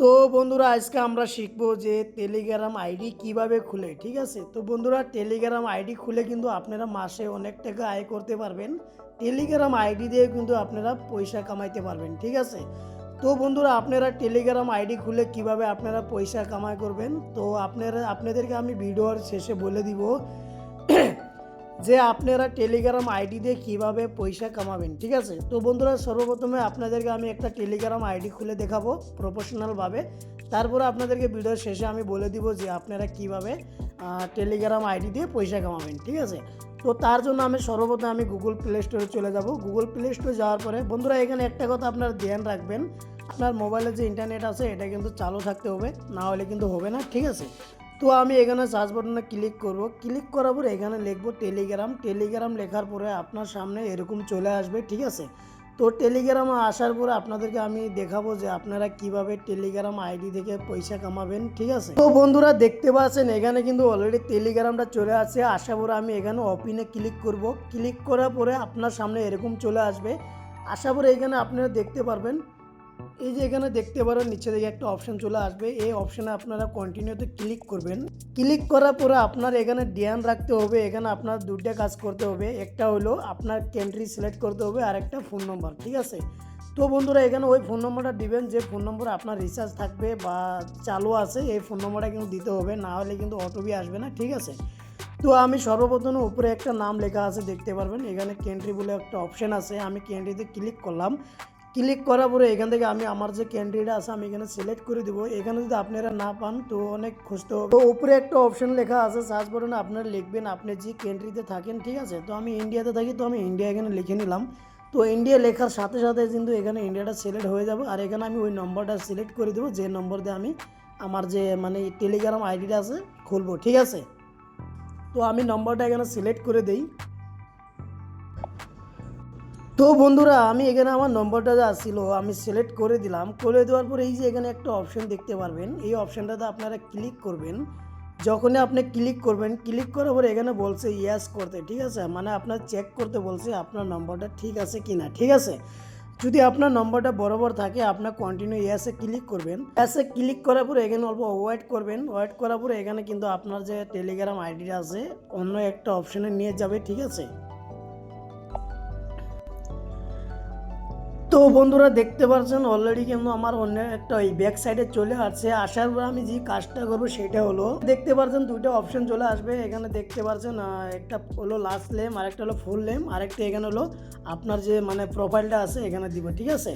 তো বন্ধুরা, আজকে আমরা শিখব যে টেলিগ্রাম আইডি কীভাবে খুলে, ঠিক আছে? তো বন্ধুরা টেলিগ্রাম আইডি খুলে কিন্তু আপনারা মাসে অনেক টাকা আয় করতে পারবেন। টেলিগ্রাম আইডি দিয়ে কিন্তু আপনারা পয়সা কামাইতে পারবেন, ঠিক আছে? তো বন্ধুরা, আপনারা টেলিগ্রাম আইডি খুলে কীভাবে আপনারা পয়সা কামাই করবেন? তো আপনারা, আপনাদেরকে আমি ভিডিওর শেষে বলে দিব যে আপনারা টেলিগ্রাম আইডি দিয়ে কীভাবে পয়সা কামাবেন, ঠিক আছে? তো বন্ধুরা, সর্বপ্রথমে আপনাদেরকে আমি একটা টেলিগ্রাম আইডি খুলে দেখাবো প্রফেশনালভাবে তারপরে আপনাদেরকে ভিডিওর শেষে আমি বলে দিব যে আপনারা কীভাবে টেলিগ্রাম আইডি দিয়ে পয়সা কামাবেন, ঠিক আছে? তো তার জন্য আমি সর্বপ্রথম আমি গুগল প্লে স্টোরে চলে যাব। গুগল প্লে স্টোরে যাওয়ার পরে, বন্ধুরা, এখানে একটা কথা আপনারা ধ্যান রাখবেন। আপনার মোবাইলে যে ইন্টারনেট আছে, এটা কিন্তু চালু থাকতে হবে, না হলে কিন্তু হবে না, ঠিক আছে? তো আমি এখানে সার্চ বাটনে ক্লিক করব। ক্লিক করার পরে এখানে লিখব টেলিগ্রাম টেলিগ্রাম লেখার পরে আপনার সামনে এরকম চলে আসবে, ঠিক আছে? তো টেলিগ্রাম আসার পরে আপনাদেরকে আমি দেখাবো যে আপনারা কীভাবে টেলিগ্রাম আইডি থেকে পয়সা কামাবেন, ঠিক আছে? তো বন্ধুরা দেখতে পাচ্ছেন, এখানে কিন্তু অলরেডি টেলিগ্রামটা চলে আসছে। আসার পরে আমি এখানে অপিনে ক্লিক করব। ক্লিক করার পরে আপনার সামনে এরকম চলে আসবে। আসার পরে এখানে আপনারা দেখতে পারবেন। এই যে এখানে দেখতে পারেন নিচে দিকে একটা অপশন চলে আসবে। এই অপশনে আপনারা কন্টিনিউতে ক্লিক করবেন। ক্লিক করার পরে আপনার এখানে ধ্যান রাখতে হবে। এখানে আপনার দুটো কাজ করতে হবে। একটা হলো আপনার কান্ট্রি সিলেক্ট করতে হবে আর একটা ফোন নম্বর ঠিক আছে? তো বন্ধুরা, এখানে ওই ফোন নম্বরটা দিবেন। যে ফোন নম্বর আপনার রিচার্জ থাকবে বা চালু আছে, এই ফোন নম্বরটা কিন্তু দিতে হবে। না হলে কিন্তু অটোবি আসবে না, ঠিক আছে? তো আমি সর্বপ্রথম উপরে একটা নাম লেখা আছে, দেখতে পারবেন। এখানে কেন্ট্রি বলে একটা অপশন আছে। আমি কেন্ট্রিতে ক্লিক করলাম। ক্লিক করার পরে এখান থেকে আমি আমার যে ক্যান্ডিডেট আছে আমি এখানে সিলেক্ট করে দিব। এখানে যদি আপনারা না পান তো অনেক খুঁজতে হবে। তো উপরে একটা অপশন লেখা আছে সার্চ বাটনে আপনারা লিখবেন, আপনি যে কান্ট্রিতে থাকেন, ঠিক আছে? তো আমি ইন্ডিয়াতে থাকি, তো আমি ইন্ডিয়া এখানে লিখে নিলাম। তো ইন্ডিয়া লেখার সাথে সাথে কিন্তু এখানে ইন্ডিয়াটা সিলেক্ট হয়ে যাবে। আর এখানে আমি ওই নম্বরটা সিলেক্ট করে দেবো, যে নম্বর দিয়ে আমি আমার যে মানে টেলিগ্রাম আইডিটা আছে, খুলবো, ঠিক আছে? তো আমি নম্বরটা এখানে সিলেক্ট করে দেই। তো বন্ধুরা, আমি এখানে আমার নম্বরটা যা ছিল, আমি সিলেক্ট করে দিলাম। করে দেওয়ার পরে এই যে এখানে একটা অপশন দেখতে পারবেন। এই অপশনটাতে আপনারা ক্লিক করবেন। যখনই আপনি ক্লিক করবেন ক্লিক করার পরে এখানে বলছে ইয়াস করতে, ঠিক আছে? মানে আপনার চেক করতে বলছে আপনার নম্বরটা ঠিক আছে কি না ঠিক আছে? যদি আপনার নম্বরটা বরাবর থাকে, আপনার কন্টিনিউ ইয়াসে ক্লিক করবেন। ইয়াসে ক্লিক করার পরে এখানে অল্প ওয়েট করবেন। ওয়েট করার পরে এখানে কিন্তু আপনার যে টেলিগ্রাম আইডিটা আছে, অন্য একটা অপশনে নিয়ে যাবে, ঠিক আছে? তো বন্ধুরা দেখতে পাচ্ছেন অলরেডি কিন্তু আমার অন্য একটা ওই ব্যাক সাইডে চলে আসছে। আসার পর আমি যে কাজটা করব সেটা হলো, দেখতে পাচ্ছেন দুইটা অপশন চলে আসবে। এখানে দেখতে পাচ্ছেন একটা হলো লাস্ট লেম আর একটা হলো ফুল লেম আর একটা এখানে হলো আপনার যে মানে প্রোফাইলটা আছে এখানে দিব, ঠিক আছে?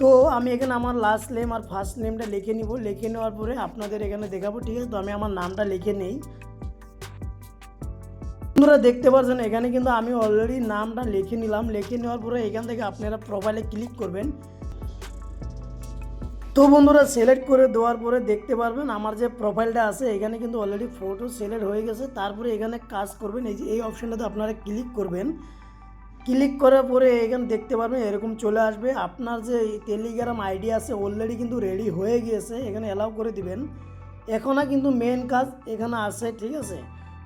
তো আমি এখানে আমার লাস্ট নেম আর ফার্স্ট নেমটা লিখে নিব। লিখে নেওয়ার পরে আপনাদের এখানে দেখাবো, ঠিক আছে? তো আমি আমার নামটা লিখে নেই। বন্ধুরা দেখতে পাচ্ছেন এখানে কিন্তু আমি অলরেডি নামটা লিখে নিলাম। লিখে নেওয়ার পরে এখান থেকে আপনারা প্রোফাইলে ক্লিক করবেন। তো বন্ধুরা সিলেক্ট করে দেওয়ার পরে দেখতে পারবেন, আমার যে প্রোফাইলটা আছে, এখানে কিন্তু অলরেডি ফটো সিলেক্ট হয়ে গেছে। তারপরে এখানে কাজ করবেন, এই যে এই অপশনটাতে আপনারা ক্লিক করবেন। ক্লিক করার পরে এখানে দেখতে পারবেন, এরকম চলে আসবে। আপনার যে টেলিগ্রাম আইডি আছে অলরেডি কিন্তু রেডি হয়ে গিয়েছে। এখানে অ্যালাউ করে দিবেন। এখনও কিন্তু মেন কাজ এখানে আছে, ঠিক আছে?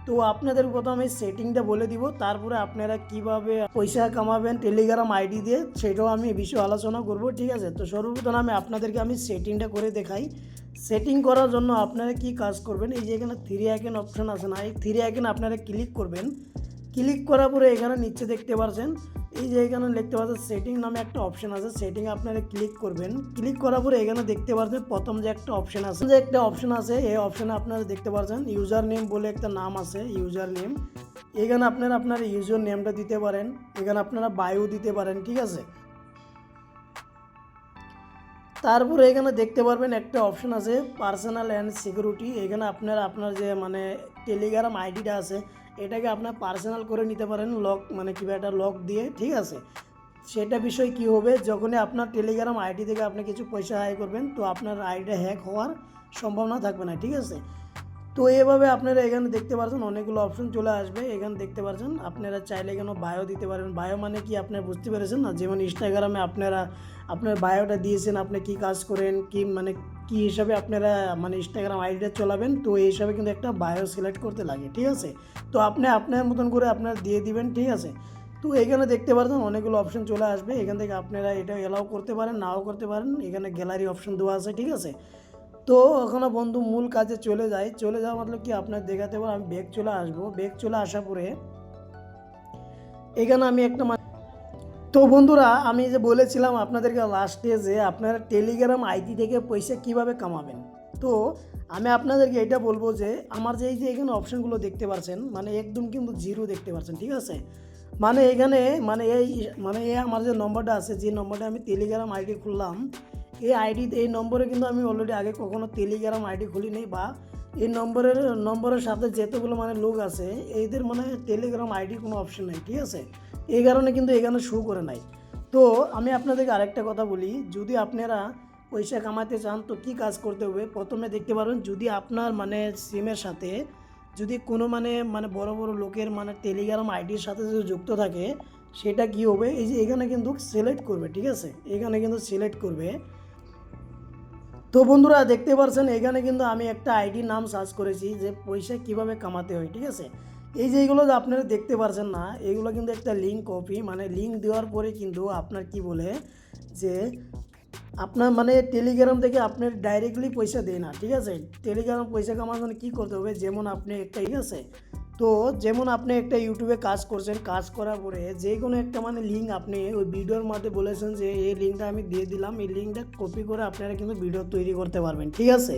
তো আপনাদের প্রথমে সেটিংটা বলে দিব। তারপরে আপনারা কীভাবে পয়সা কামাবেন টেলিগ্রাম আইডি দিয়ে, সেটাও আমি বিষয়ে আলোচনা করব, ঠিক আছে? তো সর্বপ্রথম আমি আপনাদেরকে আমি সেটিংটা করে দেখাই। সেটিং করার জন্য আপনারা কি কাজ করবেন? এই যে এখানে থ্রি আইকেন অপশন আছে না, এই থ্রি আইকেন আপনারা ক্লিক করবেন। ক্লিক করার পরে এখানে নিচে দেখতে পাচ্ছেন এই যে এখানে দেখতে পাচ্ছেন সেটিং নামে একটা অপশন আছে। সেটিং আপনারা ক্লিক করবেন। ক্লিক করার পরে এখানে দেখতে পাচ্ছেন, প্রথম যে একটা অপশন আছে, যে একটা অপশন আছে, এই অপশনে আপনারা দেখতে পাচ্ছেন ইউজার নেম বলে একটা নাম আছে ইউজার নেম এখানে আপনারা আপনার ইউজার নেমটা দিতে পারেন। এখানে আপনারা বায়ো দিতে পারেন, ঠিক আছে? তারপরে এখানে দেখতে পারবেন একটা অপশন আছে পার্সোনাল অ্যান্ড সিকিউরিটি এখানে আপনারা, আপনার যে মানে টেলিগ্রাম আইডিটা আছে এটাকে আপনার পার্সোনাল করে নিতে পারেন লক মানে কিবা একটা লক দিয়ে, ঠিক আছে? সেটা বিষয় কি হবে? যখনই আপনার টেলিগ্রাম আইডি থেকে আপনি কিছু পয়সা আয় করবেন, তো আপনার আইডিটা হ্যাক হওয়ার সম্ভাবনা থাকবে না, ঠিক আছে? তো এভাবে আপনারা এখানে দেখতে পাচ্ছেন অনেকগুলো অপশন চলে আসবে। এখানে দেখতে পাচ্ছেন আপনারা চাইলে এখানে বায়ো দিতে পারেন। বায়ো মানে কি আপনারা বুঝতে পেরেছেন না? যেমন ইনস্টাগ্রামে আপনারা, আপনার বায়োটা দিয়েছেন, আপনি কি কাজ করেন, কি মানে কি হিসাবে আপনারা মানে ইনস্টাগ্রাম আইডিটা চলাবেন, তো এই হিসাবে কিন্তু একটা বায়ো সিলেক্ট করতে লাগে, ঠিক আছে? তো আপনি আপনার মতন করে আপনার দিয়ে দিবেন, ঠিক আছে? তো এখানে দেখতে পারছেন অনেকগুলো অপশন চলে আসবে। এখান থেকে আপনারা এটা এলাও করতে পারেন, নাও করতে পারেন। এখানে গ্যালারি অপশন দেওয়া আছে, ঠিক আছে? তো ওখানে বন্ধু মূল কাজে চলে যায় চলে যাওয়া মতলব কি আপনার দেখাতে পারে আমি ব্যাগ চলে আসব। ব্যাগ চলে আসা পরে এখানে আমি একটা তো বন্ধুরা, আমি যে বলেছিলাম আপনাদেরকে লাস্টে যে আপনারা টেলিগ্রাম আইডি থেকে পয়সা কীভাবে কামাবেন? তো আমি আপনাদেরকে এটা বলব যে, আমার যে এই যে এখানে অপশনগুলো দেখতে পাচ্ছেন মানে একদম কিন্তু জিরো দেখতে পাচ্ছেন ঠিক আছে? মানে এখানে মানে এই মানে এই আমার যে নম্বরটা আছে, যে নম্বরটা আমি টেলিগ্রাম আইডি খুললাম এই আইডি, এই নম্বরে কিন্তু আমি অলরেডি আগে কখনো টেলিগ্রাম আইডি খুলি নেই বা এই নম্বরের নম্বরের সাথে যেতগুলো মানে লোক আছে এদের মানে টেলিগ্রাম আইডি কোনো অপশন নেই, ঠিক আছে? এই কারণে কিন্তু এখানে শো করে নাই। তো আমি আপনাদেরকে আরেকটা কথা বলি, যদি আপনারা পয়সা কামাতে চান, তো কী কাজ করতে হবে? প্রথমে দেখতে পারবেন যদি আপনার মানে সিমের সাথে, যদি কোনো মানে মানে বড় বড় লোকের মানে টেলিগ্রাম আইডির সাথে যদি যুক্ত থাকে, সেটা কি হবে? এই যে এখানে কিন্তু সিলেক্ট করবে, ঠিক আছে? এখানে কিন্তু সিলেক্ট করবে। তো বন্ধুরা দেখতে পারছেন, এখানে কিন্তু আমি একটা আইডি নাম সার্চ করেছি যে পয়সা কীভাবে কামাতে হয়, ঠিক আছে? এই যে এগুলো যে আপনারা দেখতে পারছেন না, এগুলো কিন্তু একটা লিঙ্ক কপি মানে লিঙ্ক দেওয়ার পরে কিন্তু আপনার কি বলে যে আপনার মানে টেলিগ্রাম থেকে আপনার ডাইরেক্টলি পয়সা দেয় না, ঠিক আছে? টেলিগ্রাম পয়সা কামানোর জন্য কী করতে হবে? যেমন আপনি একটা, ঠিক আছে? তো যেমন আপনি একটা ইউটিউবে কাজ করছেন, কাজ করার পরে যে কোনো একটা মানে লিঙ্ক আপনি ওই ভিডিওর মধ্যে বলেছেন যে এই লিঙ্কটা আমি দিয়ে দিলাম, এই লিঙ্কটা কপি করে আপনারা কিন্তু ভিডিও তৈরি করতে পারবেন, ঠিক আছে?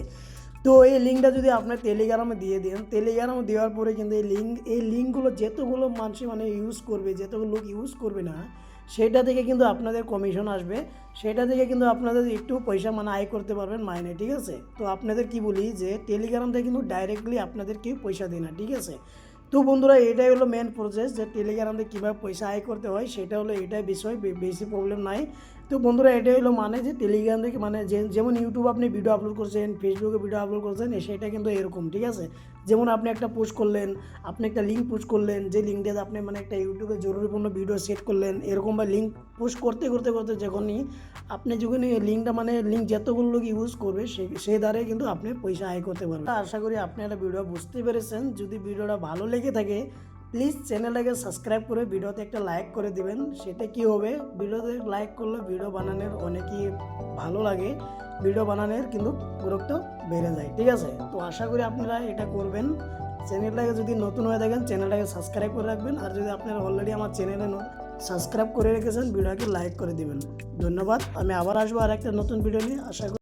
তো এই লিঙ্কটা যদি আপনার টেলিগ্রামে দিয়ে দেন টেলিগ্রামে দেওয়ার পরে কিন্তু এই লিঙ্ক এই লিঙ্কগুলো যেতগুলো মানুষ মানে ইউজ করবে, যেতগুলো লোক ইউজ করবে না, সেটা থেকে কিন্তু আপনাদের কমিশন আসবে, সেটা থেকে কিন্তু আপনাদের একটু পয়সা মানে আয় করতে পারবেন মাইনে, ঠিক আছে? তো আপনাদের কি বলি যে টেলিগ্রাম থেকে কিন্তু ডাইরেক্টলি আপনাদের কেউ পয়সা দেয় না, ঠিক আছে? তো বন্ধুরা, এটাই হলো মেন প্রসেস যে টেলিগ্রাম কীভাবে পয়সা আয় করতে হয়, সেটা হলো এটাই বিষয় বেশি প্রবলেম নাই। তো বন্ধুরা, এটাই হলো মানে যে টেলিগ্রাম থেকে মানে যেমন ইউটিউব আপনি ভিডিও আপলোড করছেন ফেসবুকে ভিডিও আপলোড করছেন সেটা কিন্তু এরকম, ঠিক আছে? যেমন আপনি একটা পোস্ট করলেন, আপনি একটা লিঙ্ক পোস্ট করলেন, যে লিঙ্কটাতে আপনি মানে একটা ইউটিউবে জরুরিপূর্ণ ভিডিও সেট করলেন, এরকম বা লিঙ্ক পোস্ট করতে করতে করতে যখনই আপনি যখনই লিঙ্কটা মানে লিঙ্ক যতগুলো লোক ইউজ করবে, সে সেই দ্বারে কিন্তু আপনি পয়সা আয় করতে পারবেন। আশা করি আপনি একটা ভিডিও বুঝতে পেরেছেন। যদি ভিডিওটা ভালো লেগে থাকে প্লিজ চ্যানেলটাকে সাবস্ক্রাইব করে ভিডিওতে একটা লাইক করে দিবেন। সেটা কি হবে? ভিডিওতে লাইক করলে ভিডিও বানানোর অনেকই ভালো লাগে। ভিডিও বানানোর কিন্তু গুরুত্ব বেড়ে যায়, ঠিক আছে? তো আশা করি আপনারা এটা করবেন। চ্যানেলটাকে যদি নতুন হয়ে থাকেন চ্যানেলটাকে সাবস্ক্রাইব করে রাখবেন। আর যদি আপনারা অলরেডি আমার চ্যানেলে সাবস্ক্রাইব করে রেখেছেন ভিডিওকে লাইক করে দিবেন। ধন্যবাদ। আমি আবার আসব আর একটা নতুন ভিডিও নিয়ে। আশা করি